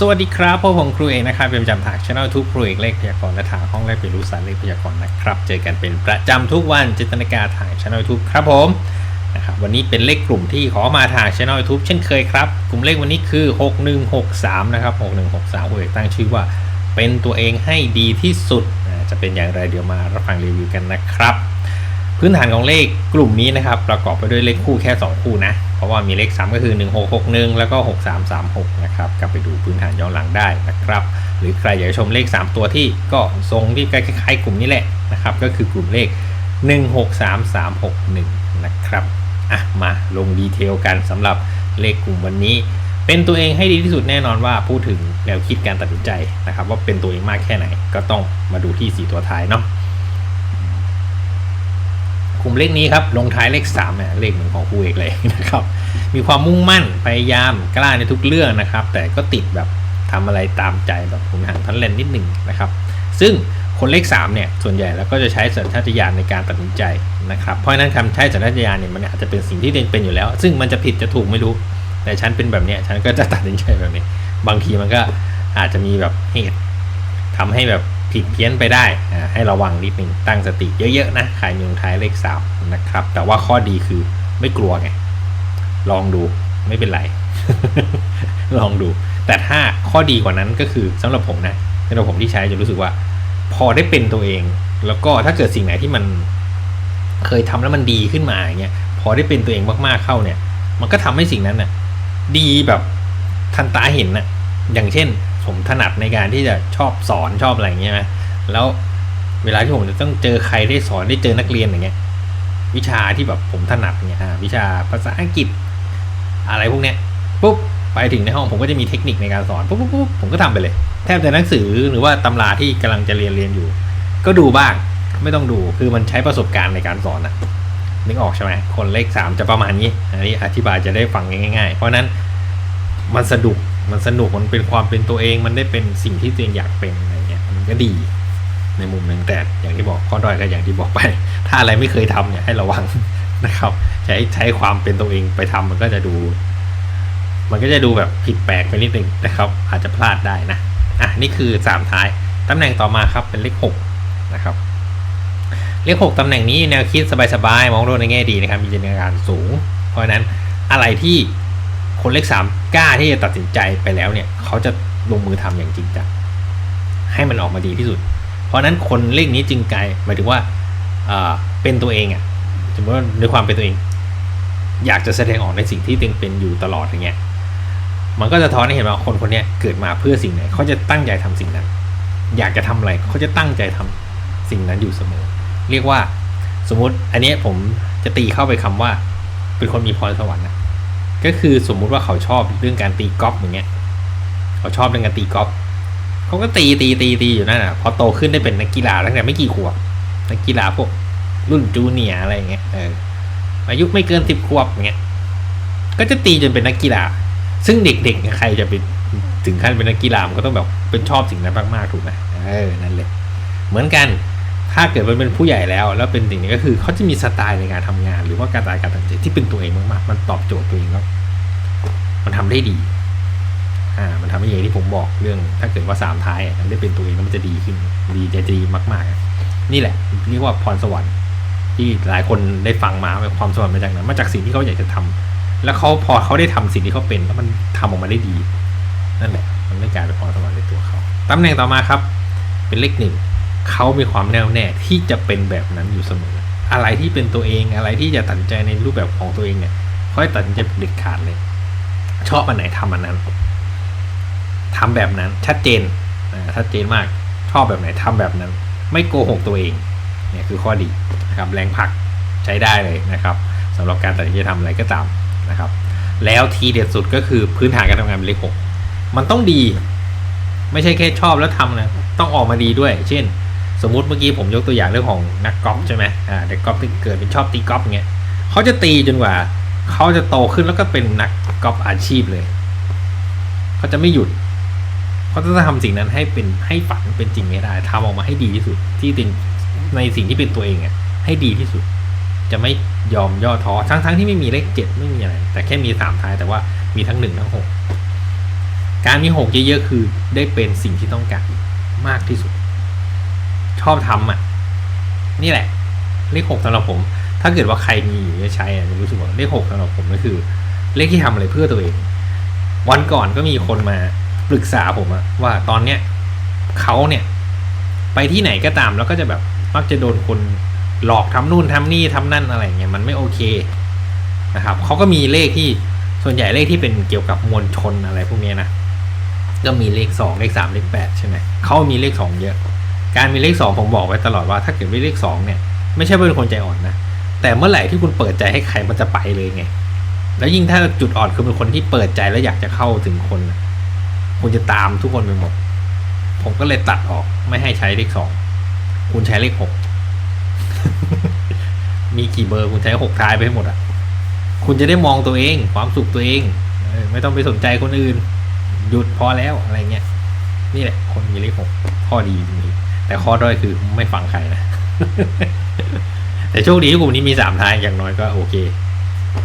สวัสดีครับพบผมครูเอกนะครับเป็นประจำทางช่องทุกครูเอกเลขพยากรณ์และทางห้องแรกเปลี่ยรู้สารเลขพยากรณ์นะครับ เจอกันเป็นประจำทุกวันจิตนาการทางช่องทุกครับผมนะครับวันนี้เป็นเลขกลุ่มที่ขอมาทางช่องทุกเช่นเคยครับ กลุ่มเลขวันนี้คือ 6163 นะครับ 6163ครูเอกตั้งชื่อว่า เป็นตัวเองให้ดีที่สุดจะเป็นอย่างไรเดี๋ยวมารับฟังรีวิวกันนะครับ พื้นฐานของเลขกลุ่มนี้นะครับประกอบไปด้วยเลขคู่แค่ 2 คู่นะ เพราะว่ามีเลข 3 ก็คือ 1661 แล้วก็ 6336 นะครับกลับไปดูพื้นฐานย้อนหลังได้นะครับ หรือใครอยากชมเลข 3 ตัวที่ก็ทรงที่คล้ายๆกลุ่มนี้แหละนะครับก็คือกลุ่มเลข 163361 นะครับอะมาลงดีเทลกันสำหรับเลขกลุ่มวันนี้ เป็นตัวเองให้ดีที่สุดแน่นอนว่าพูดถึงแนวคิดการตัดสินใจนะครับว่าเป็นตัวเองมากแค่ไหนก็ต้องมาดูที่ 4 ตัวท้ายเนาะ กลุ่มเลขนี้ครับลงท้ายเลข3เนี่ยเลขเหมือนของครูเอกเลยนะครับ มีความมุ่งมั่นพยายามกล้าในทุกเรื่องนะครับ แต่ก็ติดแบบทำอะไรตามใจแบบผมหันทันเลนนิดหนึ่งนะครับ ซึ่งคนเลข3เนี่ยส่วนใหญ่แล้วก็จะใช้สัญชาตญาณในการตัดสินใจนะครับ เพราะฉะนั้นคำใช้สัญชาตญาณเนี่ยมันอาจจะเป็นสิ่งที่เองเป็นอยู่แล้ว ซึ่งมันจะผิดจะถูกไม่รู้ แต่ฉันเป็นแบบเนี้ยฉันก็จะตัดสินใจแบบนี้ บางทีมันก็อาจจะมีแบบเหตุทำให้แบบ ผิดเพี้ยนไปได้อ่าให้ระวังนิดนึงตั้งสติเยอะๆนะใครมีลงท้ายเลขสามนะครับ แต่ว่าข้อดีคือไม่กลัวไง ลองดูไม่เป็นไร ลองดู แต่ถ้าข้อดีกว่านั้นก็คือสำหรับผมนะสำหรับผมที่ใช้จะรู้สึกว่า พอได้เป็นตัวเอง แล้วก็ถ้าเกิดสิ่งไหนที่มันเคยทำแล้วมันดีขึ้นมาอย่างเงี้ยพอได้เป็นตัวเองมากๆเข้าเนี่ย มันก็ทำให้สิ่งนั้นน่ะ ดีแบบทันตาเห็นน่ะ อย่างเช่น ผมถนัดในการที่จะชอบสอนชอบอะไรอย่างเงี้ยนะแล้วเวลาที่ผมจะต้องเจอใครได้สอนได้เจอนักเรียนอย่างเงี้ย วิชาที่แบบผมถนัดเนี่ยอ่าวิชาภาษาอังกฤษ อะไรพวกเนี้ยปุ๊บไปถึงในห้องผมก็จะมีเทคนิคในการสอนปุ๊บปุ๊บปุ๊บผมก็ทำไปเลย แทบจะหนังสือหรือว่าตำราที่กำลังจะเรียนเรียนอยู่ ก็ดูบ้างไม่ต้องดูคือมันใช้ประสบการณ์ในการสอนอะนึกออกใช่ไหมคนเลขสามจะประมาณนี้อันนี้อธิบายจะได้ฟังง่ายๆ เพราะนั้นมันสนุก มันสนุกมันเป็นความเป็นตัวเองมันได้เป็นสิ่งที่ตัวเองอยากเป็นอะไรเงี้ยมันก็ดีในมุมหนึ่งแต่อย่างที่บอกข้อด้อยก็อย่างที่บอกไป ถ้าอะไรไม่เคยทำเนี่ยให้ระวังนะครับ ใช้ใช้ความเป็นตัวเองไปทำมันก็จะดู มันก็จะดูแบบผิดแปลกไปนิดนึงนะครับ อาจจะพลาดได้นะอะนี่คือสามท้ายตำแหน่งต่อมาครับเป็นเลขหกนะครับเลขหกตำแหน่งนี้แนวคิดสบายๆมองโลกในแง่ดีนะครับมีจินตนาการสูง เพราะฉะนั้นอะไรที่ คนเลขสามกล้าที่จะตัดสินใจไปแล้วเนี่ย เขาจะลงมือทำอย่างจริงจังให้มันออกมาดีที่สุด เพราะนั้นคนเลขนี้จึงไกลหมายถึงว่าเป็นตัวเองอะ่ะสมมติว่าในความเป็นตัวเอง อยากจะแสดงออกในสิ่งที่ตัวเองเป็นอยู่ตลอดอย่างเงี้ยมันก็จะท้อนให้เห็นว่าคนคนนี้เกิดมาเพื่อสิ่งไหน เขาจะตั้งใจทำสิ่งนั้น อยากจะทำอะไรเขาจะตั้งใจทำสิ่งนั้นอยู่เสมอ เรียกว่าสมมุติอันนี้ผมจะตีเข้าไปคำว่า เป็นคนมีพรสวรรค์นะ ก็คือสมมุติว่าเขาชอบเรื่องการตีกอล์ฟอย่างเงี้ย เขาชอบเรื่องการตีกอล์ฟเขาก็ตีตีตีตีอยู่นั่นอะ พอโตขึ้นได้เป็นนักกีฬาตั้งแต่ไม่กี่ขวบนักกีฬาพวกรุ่นจูเนียอะไรอย่างเงี้ยเอออายุไม่เกินสิบขวบอย่างเงี้ยก็จะตีจนเป็นนักกีฬา ซึ่งเด็กๆใครจะเป็นถึงขั้นเป็นนักกีฬามันก็ต้องแบบเป็นชอบสิ่งนั้นมากๆถูกไหมเออนั่นเลยเหมือนกัน ถ้าเกิดมันเป็นผู้ใหญ่แล้ว แล้วเป็นสิ่งนี้ก็คือเขาจะมีสไตล์ในการทำงาน หรือว่าการตายการตัดสินใจที่เป็นตัวเองมากๆ มันตอบโจทย์ตัวเองแล้วมันทำได้ดี อ่า มันทำให้อย่างที่ผมบอกเรื่อง ถ้าเกิดว่าสามท้ายมันได้เป็นตัวเองแล้วมันจะดีขึ้น ดีจะดีมาก ๆ นี่แหละ เรียกว่าพรสวรรค์ ที่หลายคนได้ฟังมาว่าความสวรรค์มาจากไหนมาจากสิ่งที่เขาอยากจะทำแล้วเขาพอเขาได้ทำสิ่งที่เขาเป็นแล้วมันทำออกมาได้ดี นั่นแหละ มันไม่กลายเป็นพรสวรรค์ในตัวเขาตำแหน่งต่อมาครับ เป็นเลขหนึ่ง เขามีความแน่วแน่ที่จะเป็นแบบนั้นอยู่เสมอ อะไรที่เป็นตัวเองอะไรที่จะตัดสินใจในรูปแบบของตัวเองเนี่ยค่อยตัดสินใจเด็ดขาดเลย ชอบอันไหนทำอันนั้นทำแบบนั้น ชัดเจนชัดเจนมาก ชอบแบบไหนทำแบบนั้น ไม่โกหกตัวเองเนี่ยคือข้อดีนะครับแรงผลักใช้ได้เลยนะครับสำหรับการตัดสินใจทำอะไรก็ตามนะครับ แล้วทีเด็ดสุดก็คือพื้นฐานการทำงานเป็นเลขหกมันต้องดี ไม่ใช่แค่ชอบแล้วทำนะต้องออกมาดีด้วย เช่น สมมุติเมื่อกี้ผมยกตัวอย่างเรื่องของนักกอล์ฟใช่ไหมอ่าเด็กกอล์ฟที่เกิดเป็นชอบตีกอล์ฟอย่างเงี้ยเขาจะตีจนกว่าเขาจะโตขึ้นแล้วก็เป็นนักกอล์ฟอาชีพเลยเขาจะไม่หยุดเขาจะทำสิ่งนั้นให้เป็นให้ฝันเป็นจริงให้ได้ทำออกมาให้ดีที่สุด ที่เป็นในสิ่งที่เป็นตัวเองอะให้ดีที่สุด จะไม่ยอมย่อท้อทั้งทั้งที่ไม่มีเลขเจ็ดไม่มีอะไร แต่แค่มีสามท้ายแต่ว่ามีทั้งหนึ่งทั้งหกการมีหกเยอะๆคือได้เป็นสิ่งที่ต้องการมากที่สุด ชอบทำอะ นี่แหละ เลขหกสำหรับผม ถ้าเกิดว่าใครมีอยู่จะใช้อะจะรู้สึกว่าเลขหกสำหรับผมก็คือ เลขที่ทำอะไรเพื่อตัวเอง วันก่อนก็มีคนมาปรึกษาผมอะว่าตอนเนี้ยเขาเนี่ย ไปที่ไหนก็ตาม แล้วก็จะแบบมักจะโดนคนหลอกทำนู่นทำนี่ทำนั่นอะไรเงี้ยมันไม่โอเคนะครับเขาก็มีเลขที่ส่วนใหญ่เลขที่เป็นเกี่ยวกับมวลชนอะไรพวกเนี้ยนะก็มีเลขสองเลขสามเลขแปดใช่ไหมเขามีเลขสองเยอะ การมีเลขสองผมบอกไว้ตลอดว่าถ้าเกิดไม่เลขสองเนี่ยไม่ใช่เป็นคนใจอ่อนนะแต่เมื่อไหร่ที่คุณเปิดใจให้ใครมันจะไปเลยไง แล้วยิ่งถ้าจุดอ่อนคือเป็นคนที่เปิดใจแล้วอยากจะเข้าถึงคนคุณจะตามทุกคนไปหมด ผมก็เลยตัดออกไม่ให้ใช้เลขสองคุณใช้เลขหกมีกี่เบอร์คุณใช้หกท้ายไปให้หมดอะ คุณจะได้มองตัวเอง ความสุขตัวเองไม่ต้องไปสนใจคนอื่น หยุดพอแล้วอะไรเงี้ยนี่แหละ คนมีเลขหกข้อดีจริง แต่ข้อด้อยคือไม่ฟังใครนะ แต่โชคดีที่กลุ่มนี้มีสามท้ายอย่างน้อยก็โอเค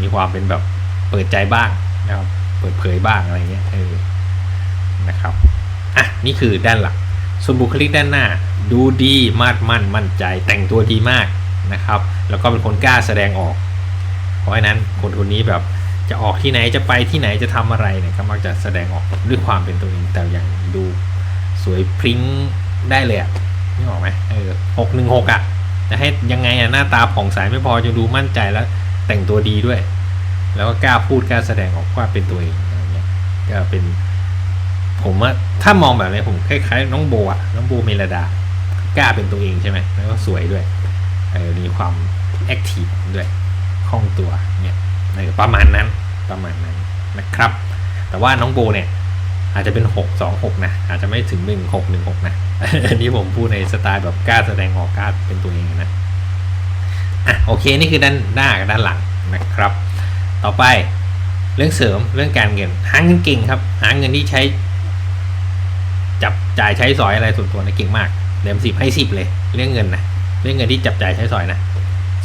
มีความเป็นแบบเปิดใจบ้างนะครับ เปิดเผยบ้างอะไรเงี้ยเออนะครับอะนี่คือด้านหลัก ส่วนบุคลิกด้านหน้า ดูดีมาดมั่นมั่นใจ แต่งตัวดีมากนะครับ แล้วก็เป็นคนกล้าแสดงออก เพราะฉะนั้นคนคนนี้แบบจะออกที่ไหนจะไปที่ไหนจะทำอะไรเนี่ยก็มักจะแสดงออกด้วยความเป็นตัวเองแต่อย่างดูสวยพริ้งได้เลยอะ นี่ออกไหมเออหกหนึ่งหกอะจะให้ยังไงอะหน้าตาผ่องใสไม่พอจะดูมั่นใจแล้วแต่งตัวดีด้วย แล้วก็กล้าพูดกล้าแสดงออกว่าเป็นตัวเองอะไรเงี้ยก็เป็นผมว่าถ้ามองแบบนี้ผมคล้ายๆน้องโบอะน้องโบเมลดากล้าเป็นตัวเองใช่ไหมแล้วก็สวยด้วยเออมีความแอคทีฟด้วยคล่องตัวเนี่ยประมาณนั้นประมาณนั้นนะครับ แต่ว่าน้องโบเนี่ย อาจจะเป็นหกสองหกนะ อาจจะไม่ถึงหนึ่งหกหนึ่งหกนะ อันนี้ผมพูดในสไตล์แบบกล้าแสดงออกกล้าเป็นตัวเองนะ อะโอเคนี่คือด้านหน้ากับด้านหลังนะครับ ต่อไปเรื่องเสริมเรื่องการเงินหาเงินเก่งครับ หาเงินที่ใช้ จับจ่ายใช้สอยอะไรส่วนตัวนะเก่งมากเดมสิบให้สิบเลย เรื่องเงินนะเรื่องเงินที่จับจ่ายใช้สอยนะ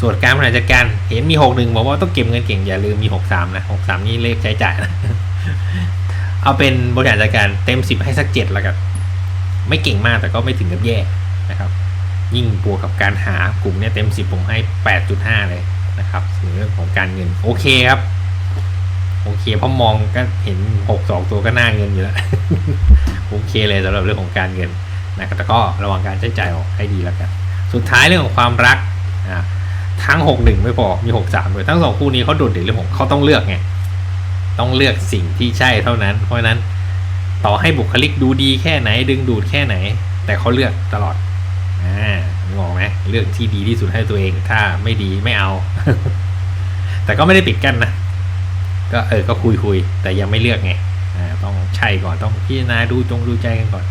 ส่วนการบริหารจัดการเห็นมีหกหนึ่งบอกว่าต้องเก็บเงินเก่งอย่าลืมมีหกสามนะหกสามนี่เลขใช้จ่ายนะ เอาเป็นบริหารจัดการเต็มสิบให้สักเจ็ดแล้วกัน ไม่เก่งมากแต่ก็ไม่ถึงกับแย่นะครับ ยิ่งบวกกับการหากลุ่มเนี้ยเต็มสิบผมให้แปดจุดห้าเลยนะครับในเรื่องของการเงินโอเคครับ โอเคเพราะมองก็เห็นหกสองตัวก็น่าเงินอยู่แล้วโอเคเลยสำหรับเรื่องของการเงินนะครับแต่ก็ระวังการใช้จ่ายออกให้ดีแล้วกัน สุดท้ายเรื่องของความรักอ่าทั้งหกหนึ่งไม่พอ มีหกสามเลยทั้งสองคู่นี้เขาโดดเด่นเรื่องของเขาต้องเลือกไง ต้องเลือกสิ่งที่ใช่เท่านั้น เพราะนั้นต่อให้บุคลิกดูดีแค่ไหน ดึงดูดแค่ไหน แต่เขาเลือกตลอดอ่างงไหมเลือกที่ดีที่สุดให้ตัวเอง ถ้าไม่ดีไม่เอา แต่ก็ไม่ได้ปิดกั้นนะก็เออก็คุยคุยแต่ยังไม่เลือกไงอ่าต้องใช่ก่อนต้องพิจารณาดูจงดูใจกันก่อน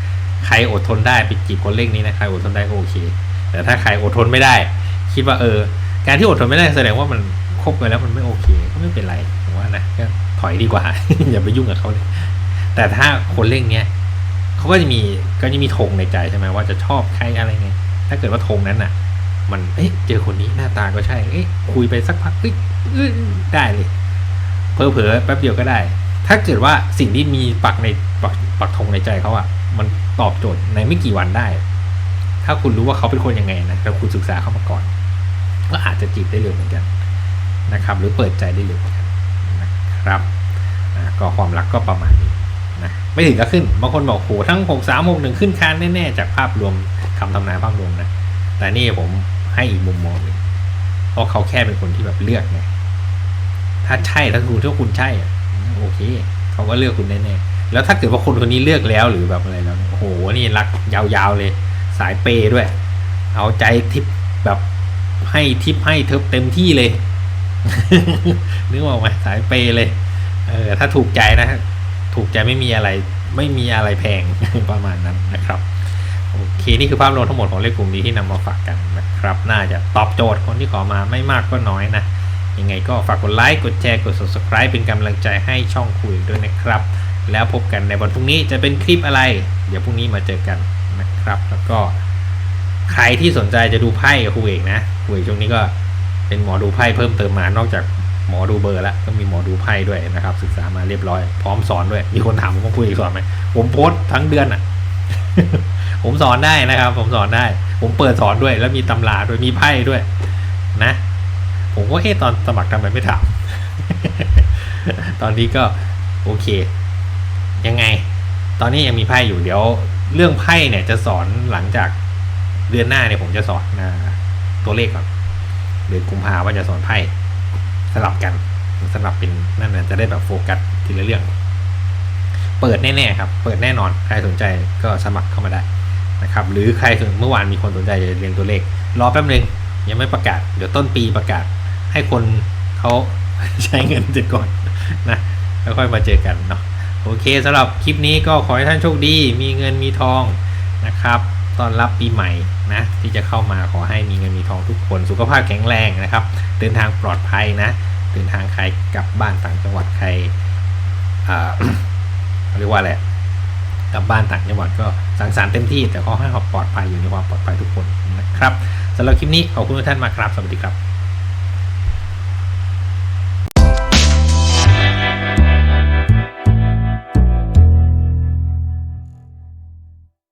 ใครอดทนได้ไปจีบคนเลขนี้นะใครอดทนได้ก็โอเค แต่ถ้าใครอดทนไม่ได้ คิดว่าเออ การที่อดทนไม่ได้แสดงว่ามัน บไปแล้วมันไม่โอเค ก็ไม่เป็นไรผมว่านะก็ถอยดีกว่า อย่าไปยุ่งกับเขาเลย แต่ถ้าคนเลขเนี้ยเขาก็จะมีก็จะมีธงในใจใช่ไหมว่าจะชอบใครอะไรไง ถ้าเกิดว่าธงนั้นน่ะ มันเอ๊ะเจอคนนี้หน้าตาก็ใช่ เอ๊ะคุยไปสักพักเอ้ยเอ้ยได้เลยเพอเผลอๆแป๊บเดียวก็ได้ ถ้าเกิดว่าสิ่งที่มีปักในปักปักธงในใจเขาอะ มันตอบโจทย์ในไม่กี่วันได้ ถ้าคุณรู้ว่าเขาเป็นคนยังไงนะแล้วคุณศึกษาเขามาก่อน ก็อาจจะจีบได้เร็วเหมือนกัน นะครับ หรือเปิดใจได้เร็วนกันนะครับก็ความรักก็ประมาณนี้นะไม่ถึงก็ขึ้นบางคนบอกโหทั้งหกสามหกหนึ่งขึ้นคานแน่ๆ จากภาพรวมคำทำนายภาพรวมนะแต่นี่ผมให้อีกมุมมองหนึ่งเพราะเขาแค่เป็นคนที่แบบเลือกไงถ้าใช่ถ้าคุณถ้าคุณใช่อะโอเคเขาก็เลือกคุณแน่ๆแล้วถ้าเกิดว่าคนคนนี้เลือกแล้วหรือแบบอะไรแล้วโอ้โหนี่รักยาวๆเลย สายเปย์ด้วย เอาใจทิปแบบให้ทิปให้เธอเต็มที่เลย นึกออกไหมสายเปย์เลย เออถ้าถูกใจนะถูกใจไม่มีอะไรไม่มีอะไรแพงประมาณนั้นนะครับโอเคนี่คือภาพรวมทั้งหมดของเลขกลุ่มนี้ที่นำมาฝากกันนะครับ น่าจะตอบโจทย์คนที่ขอมาไม่มากก็น้อยนะยังไงก็ฝากกดไลค์กดแชร์กด subscribe เป็นกำลังใจให้ช่องคุยด้วยนะครับ แล้วพบกันในวันพรุ่งนี้จะเป็นคลิปอะไร เดี๋ยวพรุ่งนี้มาเจอกันนะครับ แล้วก็ใครที่สนใจจะดูไพ่กับครูเอกนะครูเอกช่วงนี้ก็ เป็นหมอดูไพ่เพิ่มเติมมานอกจากหมอดูเบอร์แล้วก็มีหมอดูไพ่ด้วยนะครับ ศึกษามาเรียบร้อย พร้อมสอนด้วย มีคนถามผมว่าคุยสอนไหมผมโพสทั้งเดือนอะ ผมสอนได้นะครับ ผมสอนได้ ผมเปิดสอนด้วย แล้วมีตำราด้วยมีไพ่ด้วย นะ ผมก็เอ๊ตอนสมัครทำไมไม่ถาม ตอนนี้ก็โอเค ยังไง ตอนนี้ยังมีไพ่อยู่เดี๋ยว เรื่องไพ่เนี่ยจะสอนหลังจากเดือนหน้าเนี่ยผมจะสอนอ่าตัวเลขก่อน เดือนกุมภาว่าจะสอนไพ่สลับกันสลับเป็นนั่นนะจะได้แบบโฟกัสทีละเรื่อง เปิดแน่ๆครับ เปิดแน่นอน ใครสนใจก็สมัครเข้ามาได้นะครับ หรือใครเมื่อวานมีคนสนใจจะเรียนตัวเลข รอแป๊บนึงยังไม่ประกาศ เดี๋ยวต้นปีประกาศ ให้คนเขาใช้เงินเสร็จก่อนนะแล้วค่อยมาเจอกันเนาะโอเคสำหรับคลิปนี้ก็ขอให้ท่านโชคดี มีเงินมีทองนะครับ ตอนรับปีใหม่ นะที่จะเข้ามาขอให้มีเงินมีทองทุกคนสุขภาพแข็งแรงนะครับ เดินทางปลอดภัยนะเดินทางใครกลับบ้านต่างจังหวัดใครอ่าเรียกว่าอะไรกลับบ้านต่างจังหวัดก็สังสรรค์เต็มที่แต่ขอให้ปลอดภัยอยู่ในความปลอดภัยทุกคนนะครับสำหรับคลิปนี้ขอบคุณทุกท่านมากครับ สวัสดีครับ